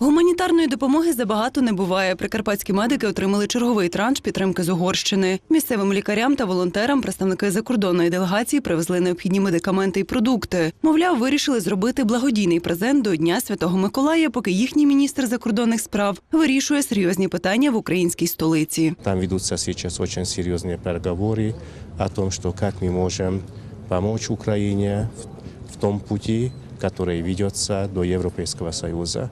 Гуманітарної допомоги забагато не буває. Прикарпатські медики отримали черговий транш підтримки з Угорщини. Місцевим лікарям та волонтерам представники закордонної делегації привезли необхідні медикаменти і продукти. Мовляв, вирішили зробити благодійний презент до Дня Святого Миколая, поки їхній міністр закордонних справ вирішує серйозні питання в українській столиці. Там ведутся сейчас очень серьезные переговоры о том, что как мы можем помочь Украине в, в том пути, который ведется до Европейского Союза.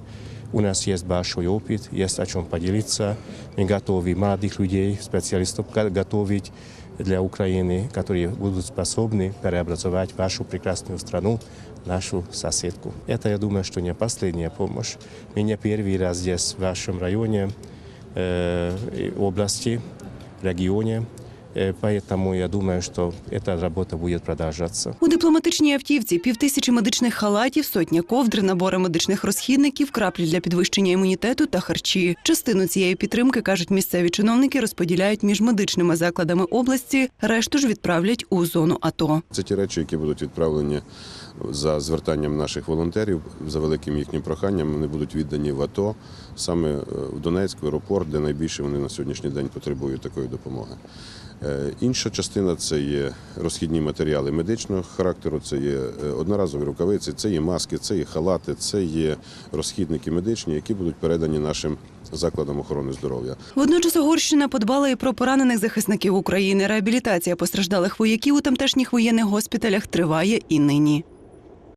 У нас есть большой опыт, есть о чем поделиться. Мы готовы молодых людей, специалистов го- готовить для Украины, которые будут способны преобразовать вашу прекрасную страну, нашу соседку. Это, я думаю, что не последняя помощь. Мы не первый раз здесь, в вашем районе, э, и области, регионе. Э, Поэтому я думаю, что эта работа будет продолжаться. У дипломатичній автівці півтисячі медичних халатів, сотня ковдр, набори медичних розхідників, краплі для підвищення імунітету та харчі. Частину цієї підтримки кажуть місцеві чиновники розподіляють між медичними закладами області, решту ж відправлять у зону АТО. Це ті речі, які будуть відправлені за звертанням наших волонтерів, за великим їхнім проханням. Вони будуть віддані в АТО саме е, в Донецьк, в аеропорт, де найбільше вони на сьогоднішній день потребують такої допомоги. Е, Інша частина це є розхідні матеріали медичного характеру, це є е, одноразові рукавиці, це є маски, це є халати, це є розхідники медичні, які будуть передані нашим закладам охорони здоров'я. Водночас Угорщина подбала і про поранених захисників України. Реабілітація постраждалих вояків у тамтешніх воєнних госпіталях триває і нині.